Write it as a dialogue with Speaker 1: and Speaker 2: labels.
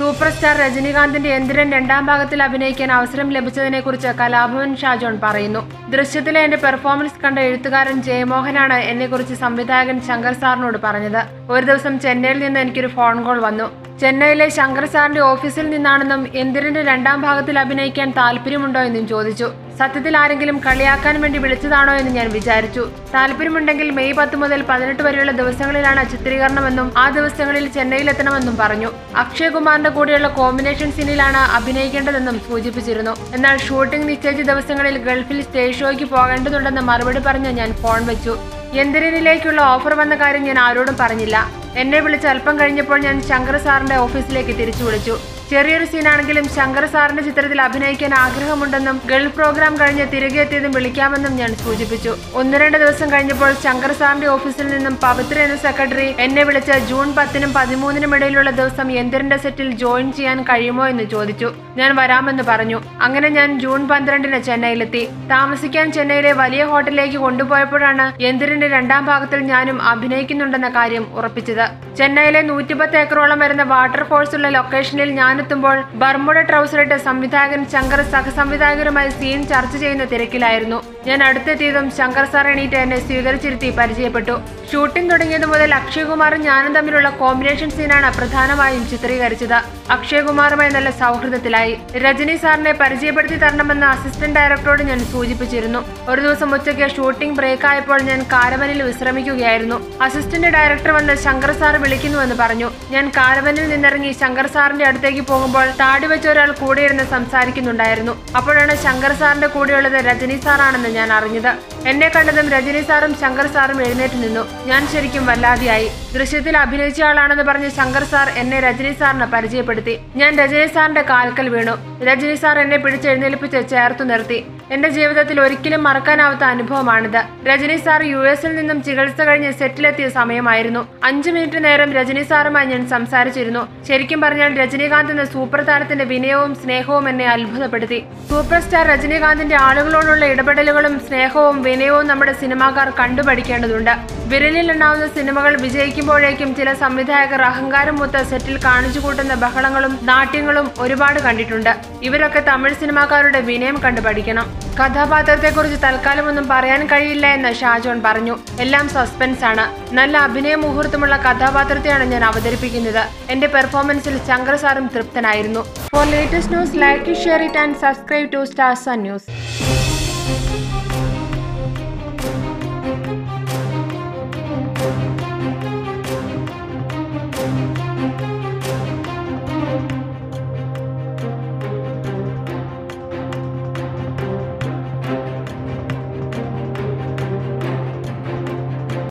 Speaker 1: Super star രജനീകാന്തിന്റെ Enthiran രണ്ടാം ഭാഗത്തിൽ അഭിനയിക്കാൻ അവസരം ലഭിച്ചതിനെക്കുറിച്ച് കലാഭവൻ ഷാജോൺ പറയുന്നു ദൃശ്യത്തിലെ എന്റെ പെർഫോമൻസ് കണ്ട എഴുത്തുകാരൻ ജയമോഹനാണ് എന്നെക്കുറിച്ച് സംവിധായകൻ ശങ്കർ സാറിനോട് പറഞ്ഞത്. ഒരു ദിവസം ചെന്നൈയിൽ നിന്ന് എനിക്കൊരു ഫോൺ കോൾ വന്നു. ചെന്നൈയിലെ ശങ്കർ സാറിന്റെ ഓഫീസിൽ നിന്നാണെന്നും എന്തിരന്റെ രണ്ടാം ഭാഗത്തിൽ അഭിനയിക്കാൻ താല്പര്യമുണ്ടോ എന്നും ചോദിച്ചു. സത്യത്തിൽ ആരെങ്കിലും കളിയാക്കാൻ വേണ്ടി വിളിച്ചതാണോ എന്ന് ഞാൻ വിചാരിച്ചു. താല്പര്യമുണ്ടെങ്കിൽ മെയ് പത്ത് മുതൽ പതിനെട്ട് വരെയുള്ള ദിവസങ്ങളിലാണ് ചിത്രീകരണമെന്നും ആ ദിവസങ്ങളിൽ ചെന്നൈയിലെത്തണമെന്നും പറഞ്ഞു. അക്ഷയ് കുമാറിന്റെ കൂടെയുള്ള കോമ്പിനേഷൻ സീനിലാണ് അഭിനയിക്കേണ്ടതെന്നും സൂചിപ്പിച്ചിരുന്നു. എന്നാൽ ഷൂട്ടിംഗ് നിശ്ചയിച്ച ദിവസങ്ങളിൽ ഗൾഫിൽ സ്റ്റേജ് ഷോയ്ക്ക് പോകേണ്ടതുണ്ടെന്ന് മറുപടി പറഞ്ഞ് ഞാൻ ഫോൺ വെച്ചു. എന്തിനിലേക്കുള്ള ഓഫർ വന്ന കാര്യം ഞാൻ ആരോടും പറഞ്ഞില്ല. എന്നെ വിളിച്ച് അല്പം കഴിഞ്ഞപ്പോൾ ഞാൻ ശങ്കർ സാറിന്റെ ഓഫീസിലേക്ക് തിരിച്ചു വിളിച്ചു. ചെറിയൊരു സീനാണെങ്കിലും ശങ്കർ സാറിന്റെ ചിത്രത്തിൽ അഭിനയിക്കാൻ ആഗ്രഹമുണ്ടെന്നും ഗൾഫ് പ്രോഗ്രാം കഴിഞ്ഞ് തിരികെ എത്തിയതും വിളിക്കാമെന്നും ഞാൻ സൂചിപ്പിച്ചു. ഒന്ന് രണ്ട് ദിവസം കഴിഞ്ഞപ്പോൾ ശങ്കർ സാറിന്റെ ഓഫീസിൽ നിന്നും പവിത്ര എന്ന സെക്രട്ടറി എന്നെ വിളിച്ച് ജൂൺ പത്തിനും പതിമൂന്നിനും ഇടയിലുള്ള ദിവസം എന്തിരന്റെ സെറ്റിൽ ജോയിൻ ചെയ്യാൻ കഴിയുമോ എന്ന് ചോദിച്ചു. ഞാൻ വരാമെന്ന് പറഞ്ഞു. അങ്ങനെ ഞാൻ ജൂൺ പന്ത്രണ്ടിന് ചെന്നൈയിലെത്തി. താമസിക്കാൻ ചെന്നൈയിലെ വലിയ ഹോട്ടലിലേക്ക് കൊണ്ടുപോയപ്പോഴാണ് എന്തിരന്റെ രണ്ടാം ഭാഗത്തിൽ ഞാനും അഭിനയിക്കുന്നുണ്ടെന്ന കാര്യം ഉറപ്പിച്ചത്. ചെന്നൈയിലെ നൂറ്റിപ്പത്ത് ഏക്കറോളം വരുന്ന വാട്ടർഫോൾസ് ഉള്ള ലൊക്കേഷനിൽ ഞാനെത്തുമ്പോൾ ബർമുഡ ട്രൗസറിട്ട് സംവിധായകൻ ശങ്കർ സഹസംവിധായകരുമായി സീൻ ചർച്ച ചെയ്യുന്ന തിരക്കിലായിരുന്നു. ഞാൻ അടുത്തെത്തിയതും ശങ്കർ സാർ എണീറ്റ് എന്നെ സ്വീകരിച്ചിരുത്തി പരിചയപ്പെട്ടു. ഷൂട്ടിംഗ് തുടങ്ങിയത് മുതൽ അക്ഷയ്കുമാറും ഞാനും തമ്മിലുള്ള കോമ്പിനേഷൻ സീനാണ് പ്രധാനമായും ചിത്രീകരിച്ചത്. അക്ഷയ്കുമാറുമായി നല്ല സൗഹൃദത്തിലായി. രജനി സാറിനെ പരിചയപ്പെടുത്തി തരണമെന്ന് അസിസ്റ്റന്റ് ഡയറക്ടറോട് ഞാൻ സൂചിപ്പിച്ചിരുന്നു. ഒരു ദിവസം ഉച്ചയ്ക്ക് ഷൂട്ടിംഗ് ബ്രേക്ക് ആയപ്പോൾ ഞാൻ കാരവനിൽ വിശ്രമിക്കുകയായിരുന്നു. അസിസ്റ്റന്റ് ഡയറക്ടർ വന്ന് ശങ്കർ സാർ വിളിക്കുന്നുവെന്ന് പറഞ്ഞു. ഞാൻ കാരവനിൽ നിന്നിറങ്ങി ശങ്കർ സാറിന്റെ അടുത്തേക്ക് പോകുമ്പോൾ താടി വെച്ച ഒരാൾ കൂടെയിരുന്ന് സംസാരിക്കുന്നുണ്ടായിരുന്നു. അപ്പോഴാണ് ശങ്കർ സാറിന്റെ കൂടെയുള്ളത് രജനി സാറാണെന്ന് ഞാൻ അറിഞ്ഞത് എന്നെ കണ്ടതും രജനി സാറും ശങ്കർ സാറും എഴുന്നേറ്റ് നിന്നു. ഞാൻ ശരിക്കും വല്ലാതെയായി. ദൃശ്യത്തിൽ അഭിനയിച്ച ആളാണെന്ന് പറഞ്ഞ് ശങ്കർ സാർ എന്നെ രജനി സാറിന് പരിചയപ്പെടുത്തി. ഞാൻ രജനി സാറിന്റെ കാൽക്കൽ വീണു. രജനി സാർ എന്നെ പിടിച്ചെഴുന്നേൽപ്പിച്ച് ചേർത്തു നിർത്തി. എന്റെ ജീവിതത്തിൽ ഒരിക്കലും മറക്കാനാവാത്ത അനുഭവമാണിത്. രജനി സാർ യു എസിൽ നിന്നും ചികിത്സ കഴിഞ്ഞ് സെറ്റിലെത്തിയ സമയമായിരുന്നു. അഞ്ചു മിനിറ്റ് നേരം രജനി സാറുമായി ഞാൻ സംസാരിച്ചിരുന്നു. ശരിക്കും പറഞ്ഞാൽ രജനീകാന്ത് എന്ന സൂപ്പർ താരത്തിന്റെ വിനയവും സ്നേഹവും എന്നെ അത്ഭുതപ്പെടുത്തി. സൂപ്പർ സ്റ്റാർ രജനീകാന്തിന്റെ ആളുകളോടുള്ള ഇടപെടലുകളും സ്നേഹവും വിനയവും നമ്മുടെ സിനിമാക്കാർ കണ്ടുപഠിക്കേണ്ടതുണ്ട്. വിരലിൽ എണ്ണാവുന്ന സിനിമകൾ വിജയിക്കുമ്പോഴേക്കും ചില സംവിധായകർ അഹങ്കാരം മൂത്ത് സെറ്റിൽ കാണിച്ചു കൂട്ടുന്ന ബഹളങ്ങളും നാട്യങ്ങളും ഒരുപാട് കണ്ടിട്ടുണ്ട്. ഇവരൊക്കെ തമിഴ് സിനിമാക്കാരുടെ വിനയം കണ്ടുപഠിക്കണം. കഥാപാത്രത്തെക്കുറിച്ച് തൽക്കാലം ഒന്നും പറയാൻ കഴിയില്ല എന്ന് ഷാജോൺ പറഞ്ഞു. എല്ലാം സസ്പെൻസ് ആണ്. നല്ല അഭിനയ മുഹൂർത്തമുള്ള കഥാപാത്രത്തെയാണ് ഞാൻ അവതരിപ്പിക്കുന്നത്. എന്റെ പെർഫോമൻസിൽ ശങ്കർ സാറും തൃപ്തനായിരുന്നു. For latest news like share it and subscribe to stars news